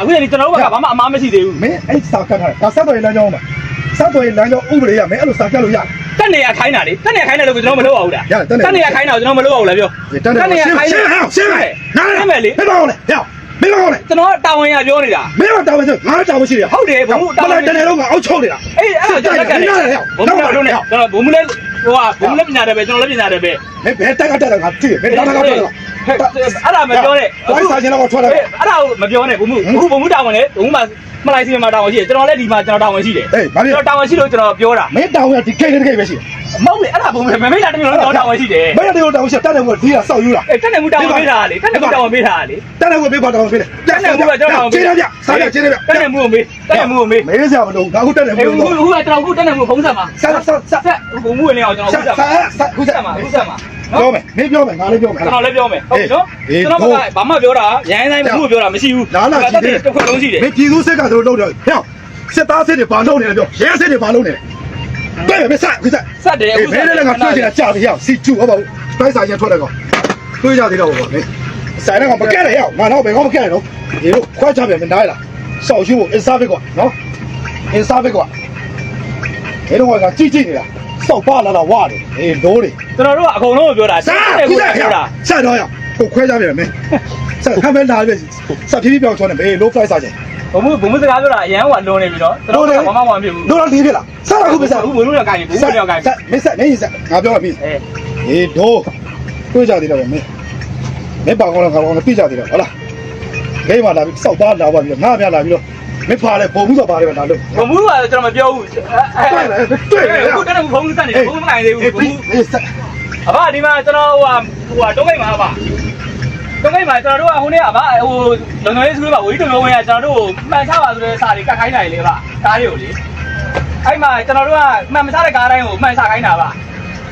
အခုလေကျွန်တော်တို့ကဘာမှအမားမရှိသေးဘူးမင်းအဲ့စာကတ်ထားတာဆက်တော်ရေးလမ်းကြောင်းမှာဆက်တော်ရေးလမ်းကြောင်းဥပဒေရမင်းအဲ့လိုစာကတ်လို့ရတက်နေရခိုင်းတာလေတက်နေရခိုင်းတယ်လို့ကျွန်တော်မလုပ်ပါဘူးလားရတယ်တက်နေတက်နေရခိုင်းတာကိုကျွန်တော်မလုပ်ပါဘူးလားပြောတက်နေရှင်းရှင်းဟဲ့ရှင်းမယ်နားရှင်းမယ်လေမင်းမအောင်လေဟဲ့မင်းမအောင်လေကျွန်တော်တာဝန်ရပြောနေတာမင်းကတောင်းမရှိငါတောင်းမရှိရဟုတ်တယ်ဘုံမှုတာဝန်တနေတော့ငါအောက်ချုပ်နေတာအေးအဲ့ဒါကျွန်တော်လက်ကတယ်ဘုံမှုတို့နဲ့ကျွန်တော်ဘုံမှုလည်းဟိုကဘုံမှုလည်းပညာတယ်ပဲကျွန်တော်လည်းပညာတယ်ပဲမင်းဘယ်တက်ကတက်တယ်ငါသိတယ်မင်းတောင်းတာကတော့ အဲ့ဒါမပြောနဲ့ဘိုင်းစာချင်းတော့ထွက်တယ်အဲ့ဒါကိုမပြောနဲ့ဘုံမှုအခုဘုံမှုတာဝန်လေဘုံမှုမှာမလိုက်စီမှာတာဝန်ရှိတယ်ကျွန်တော်လည်းဒီမှာကျွန်တော်တာဝန်ရှိတယ်အေးဘာလဲကျွန်တော်တာဝန်ရှိလို့ကျွန်တော်ပြောတာမင်းတောင်းရဒီကိတ်တဲ့ကိတ်ပဲရှိတယ်မဟုတ်လေအဲ့ဒါဘုံမှုမမေးတာတမျိုးလုံးကျွန်တော်တာဝန်ရှိတယ်မင်းတို့တောင်းရှိတက်တယ်ကဒီကစောက်ယူတာအေးတက်နေမှုတာဝန်ပေးတာလေတက်နေမှုတာဝန်ပေးတာလေတက်တယ်ကပေးပါတောင်းပေးတယ်တက်နေမှုကကျွန်တော်တာဝန်ခြေရပြစားရခြေရပြတက်နေမှုကိုမေးတက်နေမှုကိုမေးမေးစရာမလိုငါခုတက်တယ်အေးဘူးခုခုကကျွန်တော်ခုတက်နေမှုဖုံးဆက်မှာဆက်ဆက်ဆက်ဆက်ဘုံမှုဝင်နေအောင်ကျွန်တော်ဆက်ခုဆက်မှာဆက်ဆက်ခုခုဆက်ဆက်မှာခုဆက်မှာ ပြောမယ်မင်းပြောမယ်ငါလည်းပြောမယ်ကျွန်တော်လည်းပြောမယ်ဟုတ်ပြီနော်အေးကျွန်တော်ကဘာမှပြောတာရိုင်းတိုင်းဘုံမှုပြောတာမရှိဘူးလာလာကြည့်တယ်တစ်ခွက်လုံးရှိတယ်မင်းပြည်သူစစ်ကတို့လုပ်တယ်ဟဲ့စစ်သားစစ်တွေဘာလုပ်နေလဲပြောရဲစစ်တွေဘာလုပ်နေလဲတဲ့မဆက်ခုဆက်ဆက်တယ်အေးအခုမင်းလည်းငါတွေ့နေတာကြာပြီဟဲ့စီချူဟုတ်ပါဘူးတိုက်ဆိုင်ရထွက်တယ်ကောတွေ့ကြသေးတော့ဘောမင်းဆိုင်တော့မကဲရဟဲ့ငါတော့ဘယ်ကောမကဲရတော့ဒီလိုခွဲချပြန်မနိုင်လားစောက်ရှူအင်စားဘစ်ကွာနော်အင်စားဘစ်ကွာဒီတော့ကကြည့်ကြည့်နေတာ စောက်ပါလာတော့ဝရတယ်အေးလိုးတွေကျွန်တော်တို့ကအကုန်လုံးကိုပြောတာစားတယ်ခုခုဆက်ပြောတာဆက်တော့ရကိုခွဲကြပြန်မင်းဆက်ခမ်းမဲလာပြီဆက်ဖြည်းဖြည်းပြောင်းချောနေဘေး low flight စားချင်ဘုံမှုဘုံမှုစကားပြောတာအရန်ဟိုကလွန်နေပြီနော်ကျွန်တော်ကဘာမှမဖြစ်ဘူးတို့တော့ဒီဖြစ်လားဆက်တော့ခုပဲဆက်အခုဘုံမှုတော့ကိုင်းဘုံမှုတော့ကိုင်းဆက်မင်းဆက်မင်းဆက်ငါပြောရပြီအေးအေးတို့တွေ့ကြသေးတယ်ဗျမင်းမင်းပါကောင်းလားကောင်းလားပြကြသေးတယ်ဟုတ်လားဂိမ်းမှာလာပြီးစောက်သားလာပါပြီးငါပြလာပြီးတော့ မင်းဖားလဲပုံမှုဆိုပါတယ်ဗျလာလို့ဘုံမှုကကျွန်တော်မပြောဘူးအခုတက်နေမှုဖုံးဆက်နေဘုံမှုမနိုင်သေးဘူးဘုံမှုအေးဆက်အဘဒီမှာကျွန်တော်ဟိုဟာဟိုဟာတုံးမိတ်မှာပါတုံးမိတ်မှာကျွန်တော်တို့ကဟိုနေ့ကဗာဟိုလုံလုံရေးစကူးမှာဝေးတုံလုံးဝင်ကကျွန်တော်တို့မှန်ချပါဆိုတဲ့စာတွေကတ်ခိုင်းနိုင်လေဗာကားတွေကိုလေအဲ့မှာကျွန်တော်တို့ကမှန်မချတဲ့ကားတိုင်းကိုမှန်ချခိုင်းတာဗာ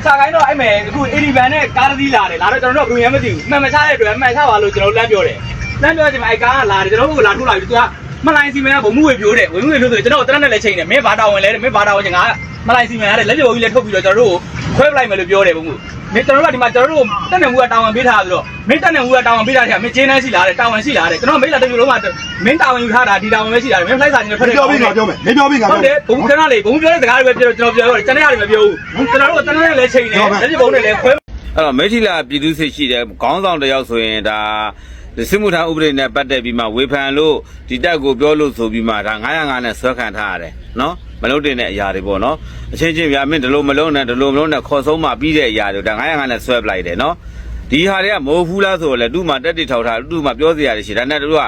ချခိုင်းတော့အဲ့မဲ့အခု80ဘန်နဲ့ကားတစ်စီးလာတယ်လာတော့ကျွန်တော်တို့ကဘယ်မှမသိဘူးမှန်မချတဲ့အတွက်မှန်ချပါလို့ကျွန်တော်လမ်းပြောတယ်လမ်းပြောချိန်မှာအဲ့ကားကလာတယ်ကျွန်တော်တို့ကလာထုတ်လိုက်ပြီးသူက မလိုင်းစီမန်ကဘုံမှုဝေပြိုးတယ်ဝေမှုဝေပြိုးဆိုကျွန်တော်တရက်နဲ့လည်းချိန်တယ်မင်းဘာတာဝန်လဲမင်းဘာတာဝန်ချင်းငါမလိုင်းစီမန်ရတယ်လက်ပြုံကြီးလည်းထုတ်ပြီးတော့ကျွန်တော်တို့ကိုခွဲပလိုက်မယ်လို့ပြောတယ်ဘုံမှုမင်းကျွန်တော်တို့ကဒီမှာကျွန်တော်တို့တက်နေမှုကတာဝန်ပေးထားဆိုတော့မင်းတက်နေမှုကတာဝန်ပေးထားတယ်မင်းကျင်းနှန်းရှိလာတယ်တာဝန်ရှိလာတယ်ကျွန်တော်မိတ်လာတမျိုးလုံးကမင်းတာဝန်ယူထားတာဒီတာဝန်ပဲရှိလာတယ်မင်းဖလိုက်စာနေနဲ့ဖက်တယ်ပြောပြီးငါပြောမယ်မင်းပြောပြီးငါဟုတ်ပြောတယ်ဘုံခဏလေးဘုံပြောတဲ့စကားတွေပဲပြောကျွန်တော်ပြောရတယ်ကျန်တဲ့ဟာတွေမပြောဘူးကျွန်တော်တို့ကတန်းတန်းလည်းချိန်တယ်လက်ပြဘုံနဲ့လည်းခွဲအဲ့တော့မေထီလာပြည်သူစစ်ရှိတဲ့ခေါင်းဆောင်တစ်ယောက်ဆိုရင်ဒါ စစ်မှုထမ်းဥပဒေနဲ့ပတ်သက်ပြီးမှဝေဖန်လို့ဒီတက်ကိုပြောလို့ဆိုပြီးမှဒါ905နဲ့ဆွဲခံထားရတယ်နော်မလုပ်တဲ့အရာတွေပေါ့နော်အချင်းချင်းဗျာမင်းဒီလိုမလုံးနဲ့ဒီလိုမလုံးနဲ့ခေါ်ဆုံးမှပြီးတဲ့အရာတွေဒါ905နဲ့ဆွဲပလိုက်တယ်နော်ဒီဟာတွေကမဟုတ်ဘူးလားဆိုတော့လေသူ့မှာတက်တိထောက်ထားသူ့မှာပြောစရာတွေရှိတယ်ဒါနဲ့တို့က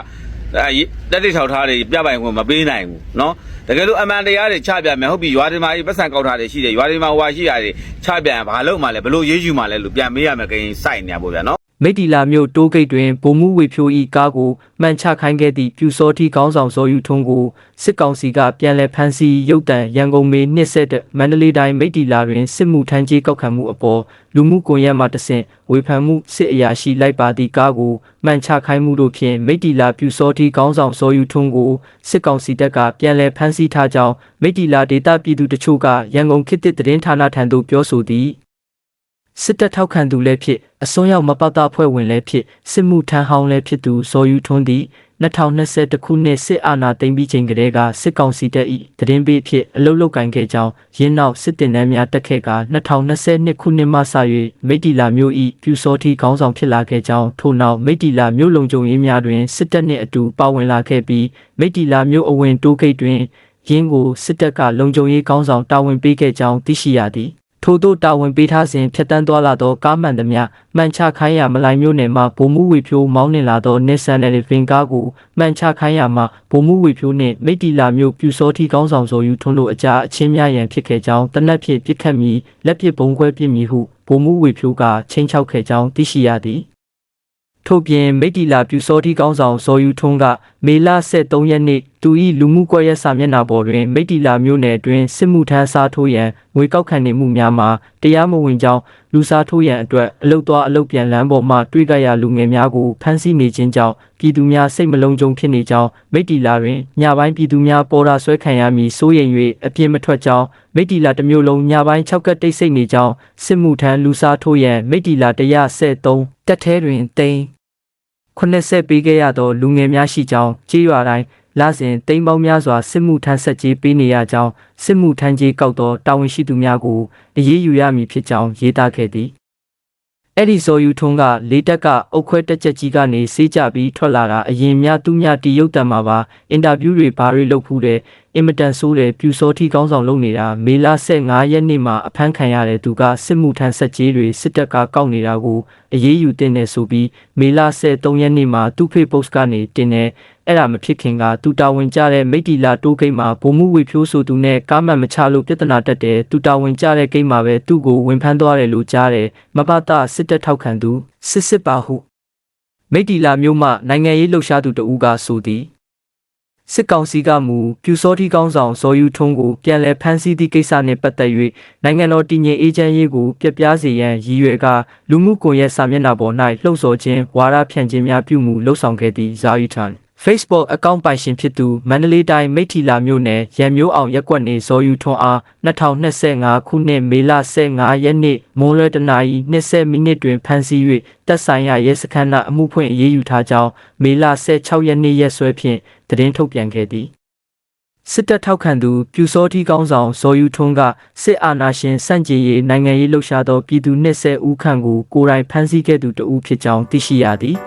အဲတက်တိထောက်ထားတွေပြပိုင်ခွင့်မပေးနိုင်ဘူးနော်တကယ်လို့အမှန်တရားတွေချပြမယ်ဟုတ်ပြီရွာတွေမှာပတ်စံကောက်ထားတွေရှိတယ်ရွာတွေမှာဟွာရှိရတယ်ချပြန်ဘာလို့မှလဲဘလို့ရေးယူမှလဲလို့ပြန်မေးရမယ်ကိန်းစိုက်နေရပေါ့ဗျာနော် မိတီလာမြို့တိုးဂိတ်တွင်ဗိုလ်မှူးဝေဖြိုဤကားကိုမှန်ချခိုင်းခဲ့သည့်ပြူစောတိခေါင်းဆောင်ဇော်ယူထွန်းကိုစစ်ကောင်စီကပြန်လည်ဖမ်းဆီးရုပ်တံရန်ကုန်မေနှစ်ဆက်တဲ့မန္တလေးတိုင်းမိတီလာတွင်စစ်မှုထမ်းကြီးကောက်ခံမှုအပေါ်လူမှုကွန်ရက်မှတဆင့်ဝေဖန်မှုစစ်အရာရှိလိုက်ပါသည့်ကားကိုမှန်ချခိုင်းမှုတို့ဖြင့်မိတီလာပြူစောတိခေါင်းဆောင်ဇော်ယူထွန်းကိုစစ်ကောင်စီတပ်ကပြန်လည်ဖမ်းဆီးထားကြောင်းမိတီလာဒေတာပြည်သူတချို့ကရန်ကုန်ခေတ်သစ်သတင်းဌာနထံသို့ပြောဆိုသည် စစ်တပ်ထောက်ခံသူလည်းဖြစ်အစွန်းရောက်မပတ်သားဖွဲ့ဝင်လည်းဖြစ်စစ်မှုထမ်းဟောင်းလည်းဖြစ်သူဇော်ယူထွန်းသည်2021ခုနှစ်စစ်အာဏာသိမ်းပြီးချိန်ကတည်းကစစ်ကောင်စီတပ်၏တရင်ပေးဖြစ်အလုတ်လုတ်ကင်ခဲ့ကြောင်းရင်းနောက်စစ်တင်နှန်းများတက်ခဲ့က2022ခုနှစ်မှစ၍မိတ္တီလာမျိုး၏ပြူစောတိခေါင်းဆောင်ဖြစ်လာခဲ့ကြောင်းထို့နောက်မိတ္တီလာမျိုးလုံခြုံရေးများတွင်စစ်တပ်နှင့်အတူပါဝင်လာခဲ့ပြီးမိတ္တီလာမျိုးအဝင်တိုးဂိတ်တွင်ရင်းကိုစစ်တပ်ကလုံခြုံရေးခေါင်းဆောင်တာဝန်ပေးခဲ့ကြောင်းသိရှိရသည် ထို့သို့တာဝန်ပေးထားစဉ်ဖြတ်တန်းသွားလာသောကားမှန်သမျှမှန်ချခိုင်းရမလိုင်မျိုးနယ်မှဗိုလ်မှူးဝေဖြိုးမောင်းနှင်လာသော Nissan Elevin ကားကိုမှန်ချခိုင်းရမှဗိုလ်မှူးဝေဖြိုးနှင့်မိတ္တီလာမျိုးပြူစောတိကောင်းဆောင်စော်ယူထွန်းတို့အကြားအချင်းများရန်ဖြစ်ခဲ့ကြောင်းတနက်ဖြင့်ပြစ်ခတ်မီလက်ပစ်ဘုံခွဲပစ်မီဟုဗိုလ်မှူးဝေဖြိုးကချင်းချောက်ခဲ့ကြောင်းသိရှိရသည်ထို့ပြင်မိတ္တီလာပြူစောတိကောင်းဆောင်ဇော်ယူထွန်းကမေလ23ရက်နေ့ သူ၏လူမှုကွက်ရက်စာမျက်နှာပေါ်တွင်မိတ္တီလာမြို့နယ်တွင်စစ်မှုထမ်းစားထိုးရန်ငွေကောက်ခံနေမှုများမှာတရားမဝင်ကြောင်းလူစားထိုးရန်အတွက်အလုတ်သွားအလုတ်ပြန်လမ်းပေါ်မှတွေ့ကြရလူငယ်များကိုဖမ်းဆီးနေခြင်းကြောင့်ပြည်သူများစိတ်မလုံးကြုံဖြစ်နေကြောင်းမိတ္တီလာတွင်ညပိုင်းပြည်သူများပေါ်တာဆွဲခံရမည်စိုးရိမ်၍အပြင်းမထွက်ကြောင်းမိတ္တီလာတစ်မျိုးလုံးညပိုင်း၆ကတ်တိတ်ဆိတ်နေကြောင်းစစ်မှုထမ်းလူစားထိုးရန်မိတ္တီလာ173တက်ထဲတွင်တိန်80ပေးခဲ့ရသောလူငယ်များရှိကြောင်းကြေးရွာတိုင်း လစဉ်တိမ်ပေါင်းများစွာစစ်မှုထမ်းဆက်ကြေးပေးနေရကြောင်းစစ်မှုထမ်းကြေးကောက်သောတာဝန်ရှိသူများကိုအရေးယူရမည်ဖြစ်ကြောင်းရေးသားခဲ့သည်အဲ့ဒီဇော်ယူထုံးကလေးတက်ကအောက်ခွဲတက်ချက်ကြီးကနေစေးကြပြီးထွက်လာတာအရင်များသူများတီရုတ်တံမှာပါအင်တာဗျူးတွေဘာတွေလုပ်ဖူးတယ်အင်မတန်ဆိုးတယ်ပြူစောထီကောင်းဆောင်လုပ်နေတာမေလ15ရက်နေ့မှာအဖမ်းခံရတဲ့သူကစစ်မှုထမ်းဆက်ကြီးတွေစစ်တပ်ကကောက်နေတာကိုအရေးယူတင်တယ်ဆိုပြီးမေလ13ရက်နေ့မှာသူ့ Facebook ကနေတင်တယ် အဲ့ဒါမဖြစ်ခင်ကသူတာဝန်ကျတဲ့မိတ်တီလာတိုးဂိတ်မှာဗိုလ်မှုဝေဖြိုးဆိုသူနဲ့ကားမှန်မချလို့ပြဿနာတက်တယ်သူတာဝန်ကျတဲ့ဂိတ်မှာပဲသူ့ကိုဝင်ဖမ်းသွားတယ်လို့ကြားတယ်မပတစစ်တပ်ထောက်ခံသူစစ်စစ်ပါဟုမိတ်တီလာမျိုးမှနိုင်ငံရေးလှုပ်ရှားသူတဦးကဆိုသည်စစ်ကောင်စီကမူပြူစောတိကောင်းဆောင်ဇော်ယူထုံးကိုပြန်လည်ဖမ်းဆီးသည့်ကိစ္စနှင့်ပတ်သက်၍နိုင်ငံတော်တည်ငြိမ်အေးချမ်းရေးကိုပြက်ပြားစေရန်ရည်ရွယ်ကလူမှုကွန်ရက်စာမျက်နှာပေါ်၌လှုံ့ဆော်ခြင်းဝါဒဖြန့်ခြင်းများပြုမှုလှုံ့ဆော်ခဲ့သည့်ဇာယူထန် Facebook အကောင့်ပိုင်ရှင်ဖြစ်သူမန္တလေးတိုင်းမိထီလာမြို့နယ်ရန်မျိုးအောင်ရက်ကွက်နေဇော်ယူထွန်းအား2025ခုနှစ်မေလ15ရက်နေ့မွန်းလွဲတနာရီ20မိနစ်တွင်ဖမ်းဆီး၍တပ်ဆိုင်ရာရဲစခန်း၌အမှုဖွင့်အရေးယူထားကြောင်းမေလ16ရက်နေ့ရက်စွဲဖြင့်သတင်းထုတ်ပြန်ခဲ့သည်စစ်တပ်ထောက်ခံသူပြူစောတိကောင်းဆောင်ဇော်ယူထွန်းကစစ်အာဏာရှင်စန့်ကျင်ရေးနိုင်ငံရေးလှုပ်ရှားသောပြည်သူ20ဦးခန့်ကိုကိုယ်တိုင်ဖမ်းဆီးခဲ့သူတဦးဖြစ်ကြောင်းသိရှိရသည်